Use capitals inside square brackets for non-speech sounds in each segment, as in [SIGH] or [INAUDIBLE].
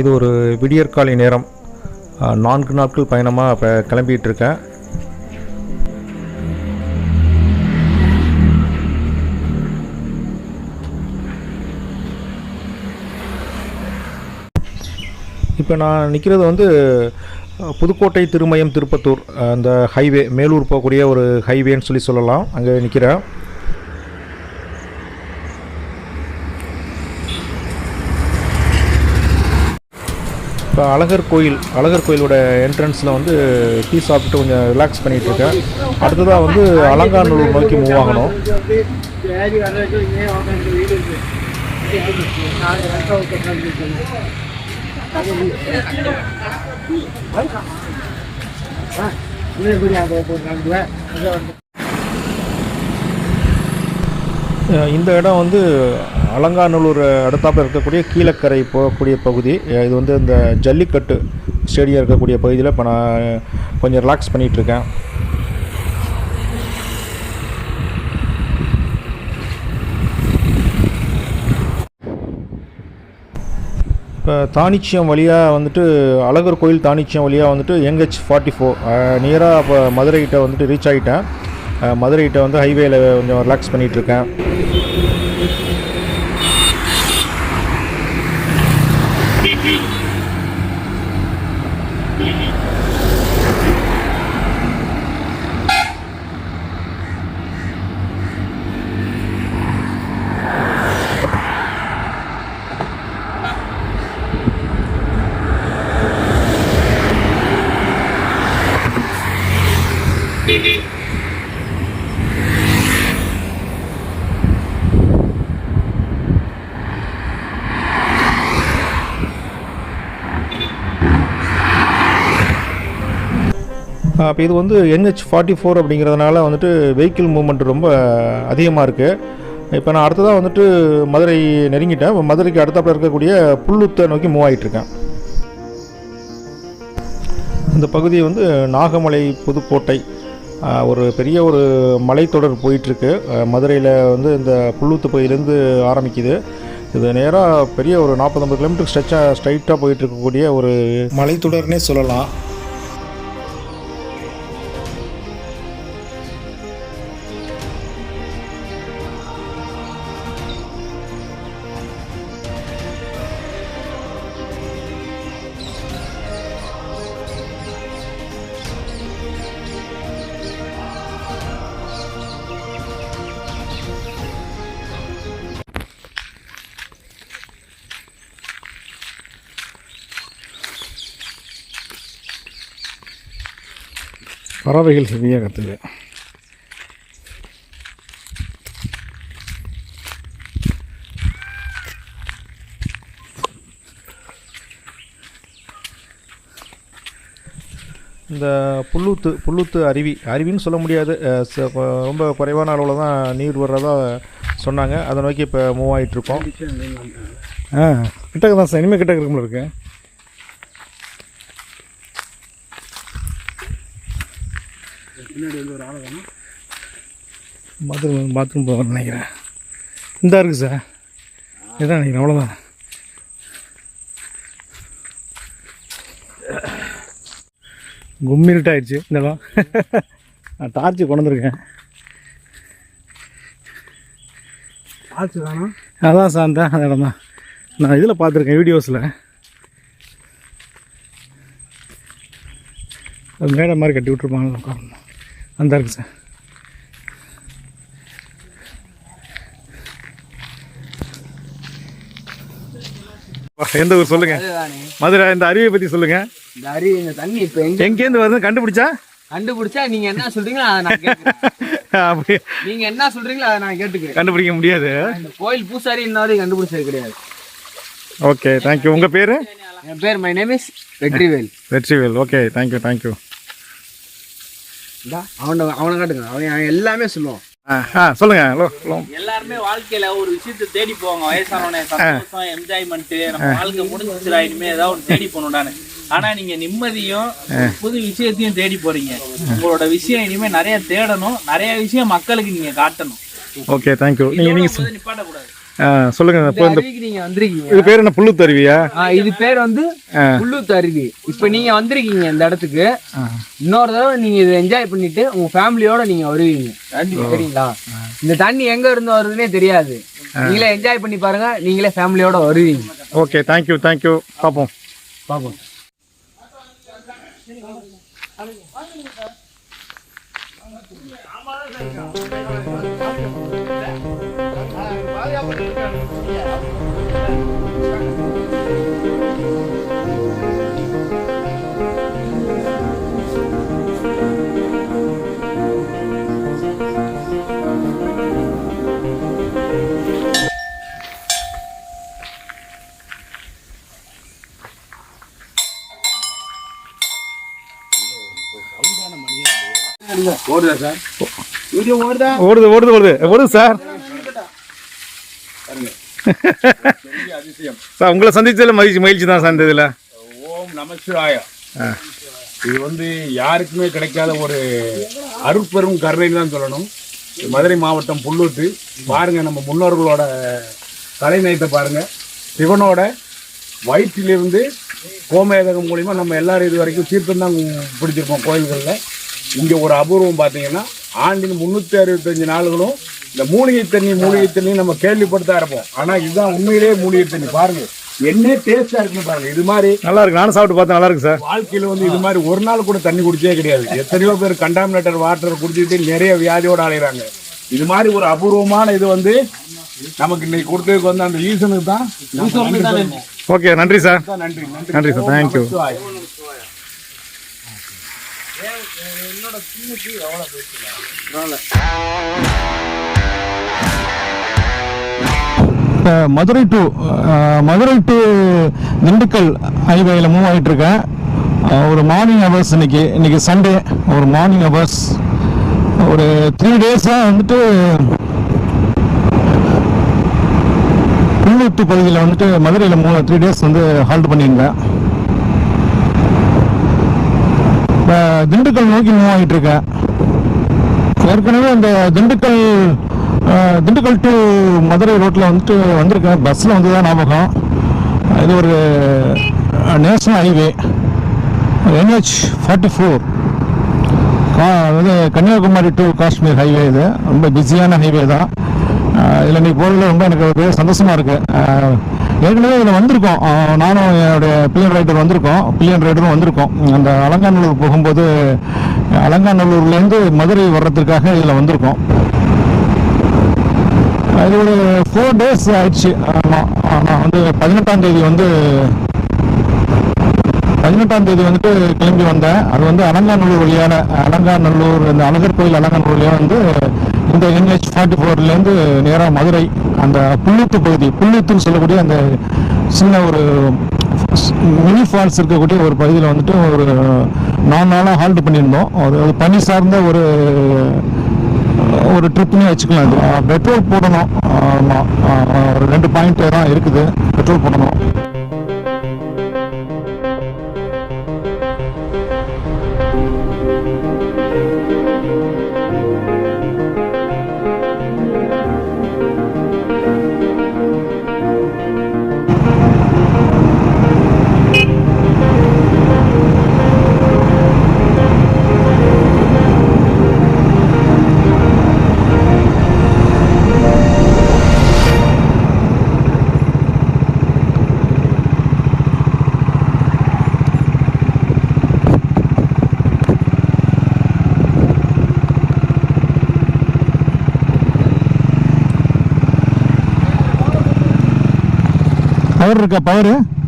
இது ஒரு விடியற்காலை நேரம். நான்கு நாட்கள் பயணமாக இப்போ கிளம்பிட்டு இருக்கேன். இப்போ நான் நிற்கிறது வந்து புதுக்கோட்டை திருமயம் திருப்பத்தூர் அந்த ஹைவே மேலூர் போகக்கூடிய ஒரு ஹைவேன்னு சொல்லி சொல்லலாம். அங்கே நிற்கிறேன் இப்போ அழகர் கோயில் அழகர் கோயிலோட என்ட்ரன்ஸில் வந்து டீ சாப்பிட்டு கொஞ்சம் ரிலாக்ஸ் பண்ணிகிட்டு இருக்கேன் அடுத்ததாக வந்து அலங்காநல்லூர் நோக்கி மூவ் ஆகணும். இந்த இடம் வந்து அலங்காநல்லூர் அடுத்தாப்பில் இருக்கக்கூடிய கீழக்கரை போகக்கூடிய பகுதி. இது வந்து இந்த ஜல்லிக்கட்டு ஸ்டேடியம் இருக்கக்கூடிய பகுதியில் இப்போ நான் கொஞ்சம் ரிலாக்ஸ் பண்ணிகிட்டு இருக்கேன். இப்போ தானிச்சியம் வழியாக வந்துட்டு அழகர் கோயில் தானிச்சியம் வழியாக வந்துட்டு என்ஹெச் ஃபார்ட்டி ஃபோர். நியராக இப்போ மதுரைகிட்ட வந்துட்டு ரீச் ஆகிட்டேன் மதுரைகிட்ட வந்து ஹைவேயில் கொஞ்சம் ரிலாக்ஸ் பண்ணிகிட்ருக்கேன் அப்போ இது வந்து என்ஹெச் ஃபார்ட்டி ஃபோர் அப்படிங்கிறதுனால வந்துட்டு வெஹிக்கிள் மூவ்மெண்ட் ரொம்ப அதிகமாக இருக்குது இப்போ நான் அடுத்ததாக வந்துட்டு மதுரை நெருங்கிட்டேன். மதுரைக்கு அடுத்தாப்புல இருக்கக்கூடிய புல்லுத்தை நோக்கி மூவ் ஆகிட்டுருக்கேன் இந்த பகுதி வந்து நாகமலை புதுக்கோட்டை ஒரு பெரிய ஒரு மலைத்தொடர் போயிட்டுருக்கு. மதுரையில் வந்து இந்த புல்லுத்து பகுதியிலேருந்து ஆரம்பிக்குது. இது நேராக பெரிய ஒரு நாற்பது ஐம்பது கிலோமீட்டர் ஸ்ட்ரெச்சாக ஸ்ட்ரைட்டாக போயிட்டு இருக்கக்கூடிய ஒரு மலைத்தொடர்னே சொல்லலாம். பறவைகள் ஹெவியாக கத்துது. இந்த புல்லூத்து புல்லூத்து அருவி அருவின்னு சொல்ல முடியாது. ரொம்ப குறைவான அளவில் தான் நீர் வர்றதா சொன்னாங்க. அதை நோக்கி இப்போ மூவ் ஆகிட்டுருக்கோம் ஆ கிட்டக்க தான் சார் இனிமேல் கிட்டக்க இருக்கும்போது இருக்கு பாத்ரூம் பாத்ரூம் போகிறேன் நினைக்கிறேன். இந்த இருக்குது சார் இதான் நினைக்கிறேன் அவ்வளோதான் கும்மிருட்டு ஆயிடுச்சு இந்த இடம் நான் டார்ச்சு கொண்டு வந்திருக்கேன். ஆச்சு வேணும் அதான் சார் அந்த இடம் தான். நான் இதில் பார்த்துருக்கேன் வீடியோஸில் அது மேடை மாதிரி கட்டி விட்ருப்பாங்க உட்காரணும் அந்த இருக்கு சார். எந்த ஊர் சொல்லுங்க? மதுரை இந்த அருவியை பற்றி சொல்லுங்க. இந்த அருவி இந்த தண்ணி இப்ப எங்க எங்கேருந்து வருது கண்டுபிடிச்சா? கண்டுபிடிச்சா நீங்க என்ன சொல்றீங்களோ அதை நான் கேட்கிறேன் [LAUGHS] அப்படி நீங்க என்ன சொல்றீங்களோ அதை நான் கேட்டுக்கிறேன். கண்டுபிடிக்க முடியாது. இந்த கோயில் பூசாரி இன்ன வரைக்கும் கண்டுபிடிச்சது கிடையாது. ஓகே தேங்க்யூ உங்கள் பேர்? என் பேர் my name is Vetrivel. Vetrivel. Okay thank you thank you இந்தா, அவனை அவனை காட்டுங்க. அவன் அவன் எல்லாமே சொல்லுவான். ஆ சொல்லுங்கள் ஹலோ ஹலோ. எல்லாருமே வாழ்க்கையில ஒரு விஷயத்தை தேடி போவாங்க. வயசானவனே சந்தோஷம் என்ஜாய்மெண்ட் நம்ம வாழ்க்கை முடிஞ்சிச்சுடா இனிமே ஏதாவது ஒன்று தேடி போகணும்டான்னு ஆனா நீங்க நிம்மதியும் புது விஷயத்தையும் தேடி போறீங்க. உங்களோட விஷயம் இனிமே நிறைய தேடணும். நிறைய விஷயம் மக்களுக்கு நீங்க காட்டணும். ஓகே தேங்க்யூ நீங்கள் போது நிப்பாட்டக்கூடாது. சொல்லுங்கள் இப்போ இந்த நீங்க வந்திருக்கீங்க. இது பேர் என்ன புல்லு தருவியா ஆ, இது பேர் வந்து புல்லூத்து அருவி. இப்ப நீங்க வந்திருக்கீங்க இந்த இடத்துக்கு. இன்னொரு தடவை நீங்க இதை என்ஜாய் பண்ணிட்டு உங்க ஃபேமிலியோட நீங்க வருவீங்க. சரிங்களா? இந்த தண்ணி எங்க இருந்து வருதுன்னே தெரியாது. நீங்களே என்ஜாய் பண்ணி பாருங்க நீங்களே ஃபேமிலியோட வருவீங்க. ஓகே தேங்க்யூ தேங்க்யூ பார்ப்போம் பார்ப்போம் ஓடுதா சார்? ஓடுது ஓடுது ஓடுது. ஓடுது சார். சார் உங்களை சந்திச்சதில் மகிழ்ச்சி மகிழ்ச்சி தான் சார் இந்த இதில். ஓம் நமசிவாயா இது வந்து யாருக்குமே கிடைக்காத ஒரு அருட்பெரும் கருணைன்னு தான் சொல்லணும். மதுரை மாவட்டம் புல்லூத்து பாருங்கள் நம்ம முன்னோர்களோட தலைநயத்தை பாருங்கள் சிவனோட வயிற்றிலிருந்து கோமேதகம் மூலிமா நம்ம எல்லாரும் இது வரைக்கும் தீர்த்தம் தான் பிடிச்சிருக்கோம் கோயில்களில். இங்கே ஒரு அபூர்வம் பார்த்தீங்கன்னா ஆண்டின் முந்நூற்றி அறுபத்தஞ்சு நாளுகளும் இந்த மூலிகை தண்ணி மூலிகை தண்ணி நம்ம கேள்விப்பட்டு தான் இருப்போம். ஆனால் இதுதான் உண்மையிலேயே மூலிகை தண்ணி. பாருங்க என்ன டேஸ்டா இருக்குன்னு பாருங்க. இது மாதிரி நல்லா இருக்கு. நானும் சாப்பிட்டு பார்த்தேன் நல்லா இருக்கு சார். வாழ்க்கையில வந்து இது மாதிரி ஒரு நாள் கூட தண்ணி குடிச்சே கிடையாது. எத்தனையோ பேர் கண்டாமினேட்டர் வாட்டர் குடிச்சிட்டு நிறைய வியாதியோட அலைகிறாங்க இது மாதிரி ஒரு அபூர்வமான இது வந்து நமக்கு இன்னைக்கு கொடுத்ததுக்கு வந்து அந்த ஈசனுக்கு தான். ஓகே நன்றி சார். நன்றி நன்றி நன்றி sir. Thank you Sivai. Madurai to Madurai to Dindigul ஹைவேயில் move ஆகிட்டு இருக்கேன் ஒரு மார்னிங் ஹவர்ஸ் இன்னைக்கு இன்னைக்கு சண்டே ஒரு மார்னிங் ஹவர்ஸ் ஒரு த்ரீ டேஸாக வந்துட்டு புள்ளூத்து பகுதியில் வந்துட்டு மதுரையில் மூணு த்ரீ டேஸ் வந்து ஹால்ட் பண்ணியிருந்தேன். இப்போ திண்டுக்கல் நோக்கி மூவ் ஆகிட்டு இருக்கேன் ஏற்கனவே இந்த திண்டுக்கல் திண்டுக்கல் டு மதுரை ரோட்டில் வந்துட்டு வந்திருக்கேன் பஸ்ஸில் வந்து தான் ஞாபகம். இது ஒரு national highway NH forty four கா அதாவது கன்னியாகுமரி டு காஷ்மீர் ஹைவே இது. ரொம்ப பிஸியான ஹைவே தான். இதில் நீ போகிறதுல ரொம்ப எனக்கு ஒரு சந்தோஷமாக இருக்குது ஏற்கனவே இதில் வந்திருக்கோம். நானும் என்னுடைய பில்லியன் ரைடர் வந்திருக்கோம். பில்லியன் ரைடரும் வந்திருக்கோம். அந்த அலங்காநல்லூர் போகும்போது அலங்காநல்லூர்லேருந்து மதுரை வர்றதுக்காக இதில் வந்திருக்கோம். அது ஒரு ஃபோர் டேஸ் ஆயிடுச்சு. ஆமாம் நான் வந்து பதினெட்டாம் தேதி வந்து பதினெட்டாம் தேதி வந்துட்டு கிளம்பி வந்தேன். அது வந்து அலங்காநல்லூர் வழியான அலங்காநல்லூர் இந்த அழகர் கோயில் அலங்காநல்லூர் வழியாக வந்து இந்த என்ஹெச் ஃபார்ட்டி ஃபோர்லேருந்து நேராக மதுரை அந்த புல்லூத்து பகுதி புல்லூத்துன்னு சொல்லக்கூடிய அந்த சின்ன ஒரு மினி ஃபால்ஸ் இருக்கக்கூடிய ஒரு பகுதியில் வந்துட்டு ஒரு நாலு நாளாக ஹால்ட் பண்ணியிருந்தோம். அது பனி சார்ந்த ஒரு ஒரு ட்ரிப்னே வச்சுக்கலாம். இது பெட்ரோல் போடணும். ஆமாம் ஒரு ரெண்டு பாயிண்ட் தான் இருக்குது. பெட்ரோல் போடணும். இருக்க பவர்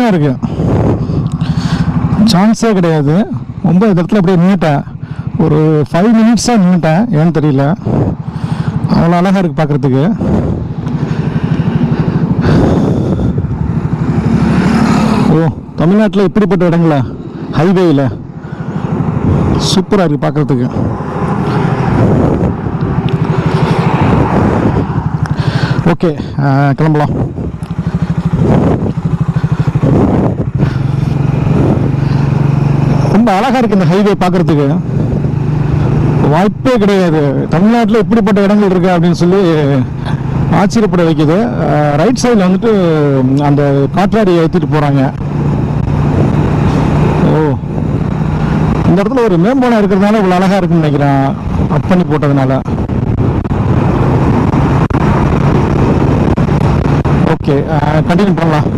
ஃபைனாக இருக்குது சான்ஸே கிடையாது. ரொம்ப இடத்துல அப்படியே நின்றுட்டேன் ஒரு ஃபைவ் மினிட்ஸாக நின்றுட்டேன் ஏன்னு தெரியல. அவ்வளோ அழகாக இருக்குது பார்க்குறதுக்கு. ஓ தமிழ்நாட்டில் இப்படிப்பட்ட இடங்களா? ஹைவேயில் சூப்பராக இருக்குது பார்க்குறதுக்கு. ஓகே கிளம்பலாம். ரொம்ப அழகாக இருக்குது இந்த ஹைவே பார்க்குறதுக்கு. வாய்ப்பே கிடையாது. தமிழ்நாட்டில் இப்படிப்பட்ட இடங்கள் இருக்கு அப்படின்னு சொல்லி ஆச்சரியப்பட வைக்குது. ரைட் சைடில் வந்துட்டு அந்த காற்றாடி ஏற்றிட்டு போகிறாங்க ஓ. இந்த இடத்துல ஒரு மேம்பாலம் இருக்கிறதுனால இவ்வளோ அழகாக இருக்குன்னு நினைக்கிறேன் அப் பண்ணி போட்டதுனால. ஓகே கண்டினியூ பண்ணலாம்.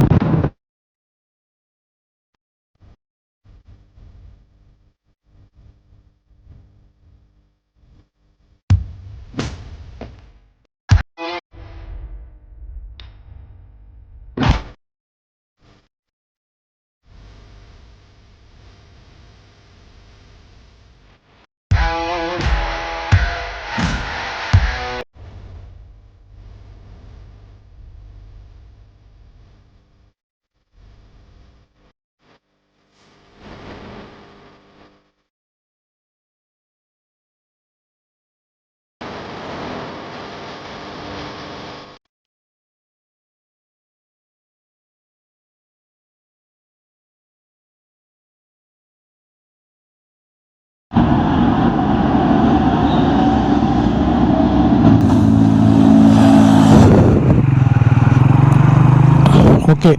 ஓகே.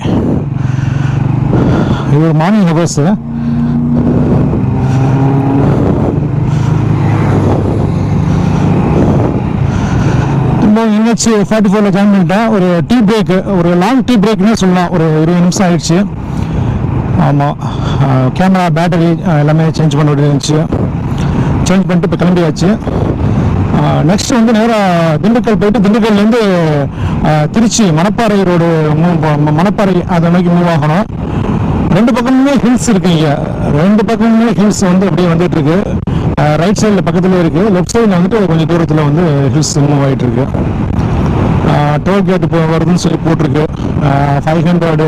இது ஒரு மார்னிங் ஹவர்ஸு திரும்ப என்ஹெச் ஃபார்ட்டி ஃபோரில் ஜாயின் பண்ணிட்டேன் ஒரு டீ பிரேக் ஒரு லாங் டீ பிரேக்னே சொல்லலாம். ஒரு இருபது நிமிஷம் ஆயிடுச்சு. ஆமாம் கேமரா பேட்டரி எல்லாமே சேஞ்ச் பண்ண வேண்டியது இருந்துச்சு. சேஞ்ச் பண்ணிட்டு இப்போ கிளம்பியாச்சு. நெக்ஸ்ட் வந்து நேராக திண்டுக்கல் போயிட்டு திண்டுக்கல்லேருந்து திருச்சி மணப்பாறை ரோடு மணப்பாறை அதை நோக்கி மூவ் ஆகணும். ரெண்டு பக்கமுமே ஹில்ஸ் இருக்கு இங்கே. ரெண்டு பக்கமுமே ஹில்ஸ் வந்து அப்படியே வந்துட்டு இருக்கு. ரைட் சைடில் பக்கத்துலேயே இருக்கு. லெஃப்ட் சைடில் வந்துட்டு கொஞ்சம் தூரத்தில் வந்து ஹில்ஸ் மூவ் ஆகிட்டு இருக்கு. டோல்கேட் இப்போ வருதுன்னு சொல்லி போட்டிருக்கு. ஃபைவ் ஹண்ட்ரடு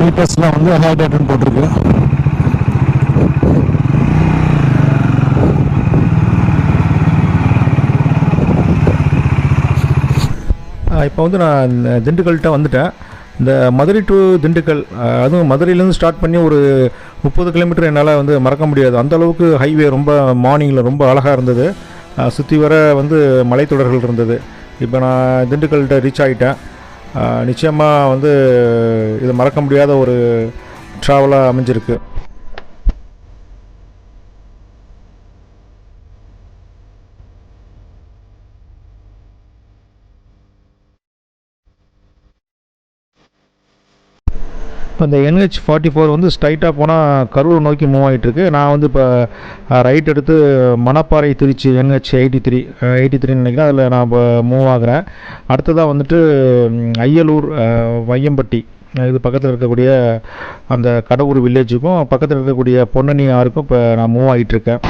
மீட்டர்ஸ்லாம் வந்து ஹைடேட்னு போட்டிருக்கு. இப்போ வந்து நான் இந்த திண்டுக்கல்கிட்ட வந்துட்டேன். இந்த மதுரை டு திண்டுக்கல் அதுவும் மதுரையிலேருந்து ஸ்டார்ட் பண்ணி ஒரு முப்பது கிலோமீட்டர் என்னால் வந்து மறக்க முடியாது. அந்தளவுக்கு ஹைவே ரொம்ப மார்னிங்கில் ரொம்ப அழகாக இருந்தது. சுற்றி வர வந்து மலைத்தொடர்கள் இருந்தது. இப்போ நான் திண்டுக்கல்கிட்ட ரீச் ஆகிட்டேன் நிச்சயமாக வந்து இது மறக்க முடியாத ஒரு ட்ராவலாக அமைஞ்சிருக்கு. இப்போ இந்த என்ஹெச் ஃபார்ட்டி ஃபோர் வந்து ஸ்ட்ரைட்டாக போனால் கரூர் நோக்கி மூவ் ஆகிட்டுருக்கு நான் வந்து இப்போ ரைட் எடுத்து Manapparai Trichy NH eighty three eighty த்ரீன்னு நினைக்கிறேன். அதில் நான் இப்போ மூவ் ஆகுறேன். அடுத்ததாக வந்துட்டு ஐயலூர் வையம்பட்டி. இது பக்கத்தில் இருக்கக்கூடிய அந்த கடவுர் வில்லேஜுக்கும் பக்கத்தில் இருக்கக்கூடிய பொன்னணி ஆறுக்கும் இப்போ நான் மூவ் ஆகிட்டுருக்கேன்